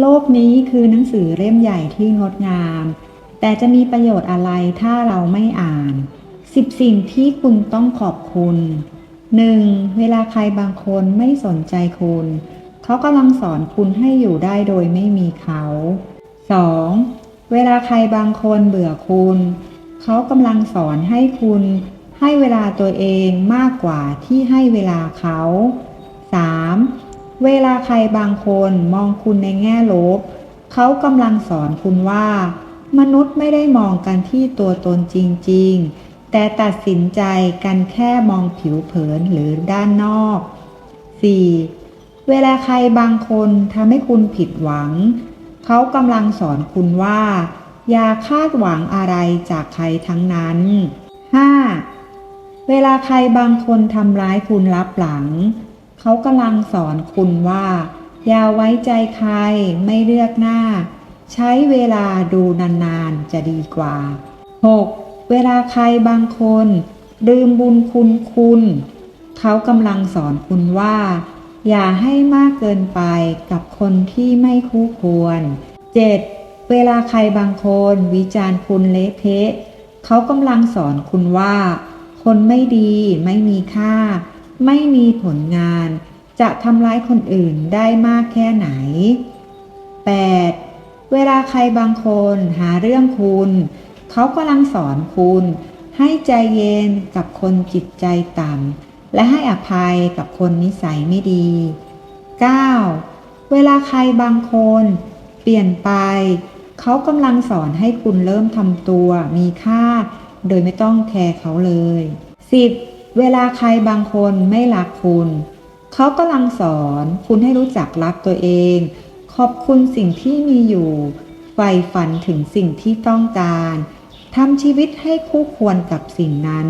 โลกนี้คือหนังสือเล่มใหญ่ที่งดงาม แต่จะมีประโยชน์อะไรถ้าเราไม่อ่าน10สิ่งที่คุณต้องขอบคุณ 1. เวลาใครบางคนไม่สนใจคุณ เขากำลังสอนคุณให้อยู่ได้โดยไม่มีเขา 2. เวลาใครบางคนเบื่อคุณ เขากำลังสอนให้คุณ ให้เวลาตัวเองมากกว่าที่ให้เวลาเขา 3. เวลาใครบางคนมองคุณในแง่ลบ เขากำลังสอนคุณว่า มนุษย์ไม่ได้มองกันที่ตัวตนจริง ๆ แต่ตัดสินใจกันแค่มองผิวเผินหรือด้านนอก 4. เวลาใครบางคนทำให้คุณผิดหวัง เขากำลังสอนคุณว่า อย่าคาดหวังอะไรจากใครทั้งนั้น 5. เวลาใครบางคนทำร้ายคุณลับหลัง เขากำลังสอนคุณว่า อย่าไว้ใจใครไม่เลือกหน้า ใช้เวลาดูนานๆจะดีกว่า 6. เวลาใครบางคนลืมบุญคุณคุณ เขากำลังสอนคุณว่า อย่าให้มากเกินไปกับคนที่ไม่คู่ควร 7. เวลาใครบางคนวิจารณ์คุณเละเทะ เขากำลังสอนคุณว่า คนไม่ดีไม่มีค่า ไม่มีผลงาน จะทำร้ายคนอื่นได้มากแค่ไหน 8. เวลาใครบางคนหาเรื่องคุณ เขากำลังสอนคุณ ให้ใจเย็นกับคนจิตใจต่ำและให้อภัยกับคนนิสัยไม่ดี 9. เวลาใครบางคน เปลี่ยนไป เขากำลังสอนให้คุณเริ่มทำตัวมีค่า โดยไม่ต้องแคร์เขาเลย 10. เวลาใครบางคนไม่รักคุณ เขากำลังสอนคุณให้รู้จักรักตัวเอง ขอบคุณสิ่งที่มีอยู่ใฝ่ฝันถึงสิ่งที่ต้องการทำชีวิตให้คู่ควรกับสิ่งนั้น